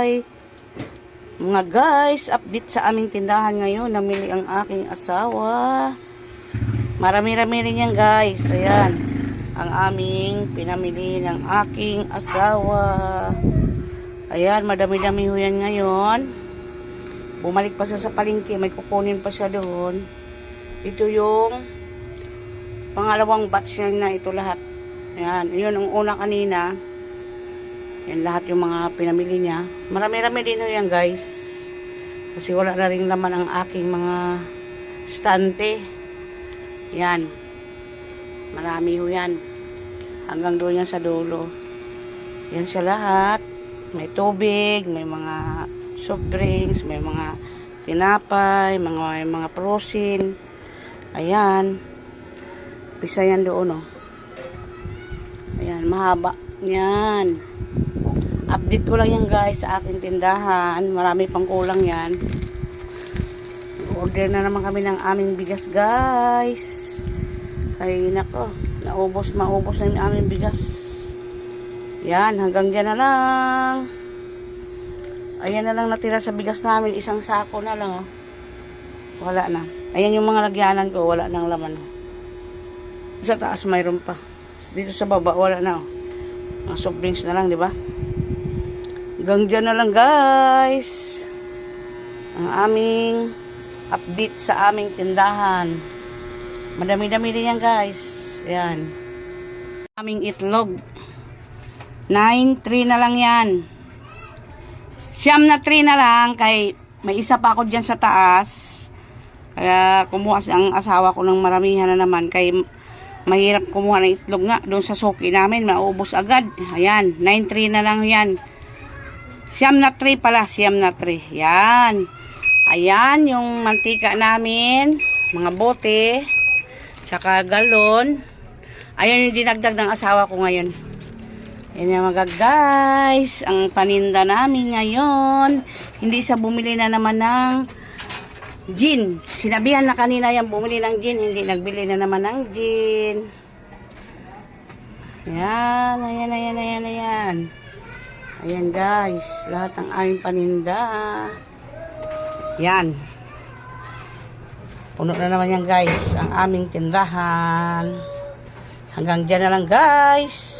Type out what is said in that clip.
Hi! Mga guys, update sa aming tindahan ngayon. Namili ang aking asawa. Marami-rami rin yan guys. Ayan. Ang aming pinamili ng aking asawa. Ayan, madami-dami ho yan ngayon. Bumalik pa siya sa palengke. May kukunin pa siya doon. Ito yung pangalawang batch na ito lahat. Ayan, yun ang una kanina. Yan lahat yung mga pinamili niya. Marami-rami din yan guys. Kasi wala na rin laman ang aking mga stante. Yan. Marami ho yan. Hanggang doon yan sa dulo. Yan siya lahat. May tubig, may mga soft drinks, may mga tinapay, mga may mga prosin. Ayan. Pisa yan doon, oh. Ayan, mahaba. Yan. Update ko lang yan guys sa aking tindahan. Marami pang kulang yan. Order na naman kami ng aming bigas guys. Ay nako, naubos maubos na yung aming bigas. Yan, hanggang dyan na lang. Ayan na lang natira sa bigas namin. Isang sako na lang oh. Wala na. Ayan yung mga lagyanan ko. Wala nang laman oh. Sa taas mayroon pa. Dito sa baba wala na oh. Mga soft drinks na lang, di ba? Hanggang dyan na lang guys. Ang aming update sa aming tindahan. Madami-dami din yan guys. Ayan. Aming itlog. 9-3 na lang yan. Siyam na 3 na lang kay may isa pa ako dyan sa taas. Kaya kumuha ang asawa ko ng maramihan na naman kay mahirap kumuha ng itlog nga doon sa suki namin maubos agad. Ayan, 9-3 na lang yan. Siyam na 3 pala, siyam na 3. Yan. Ayan yung mantika namin, mga bote, tsaka galon. Ayan yung dinagdag ng asawa ko ngayon. Yan yung mga guys, ang paninda namin ngayon. Hindi sa bumili na naman ng gin. Sinabihan na kanina yan bumili ng gin, hindi nagbili na naman ng gin. Ayan, ayan, ayan, ayan, ayan. Ayan guys, lahat ng aming paninda. Yan. Puno na naman yan guys, ang aming tindahan. Hanggang dyan na lang guys.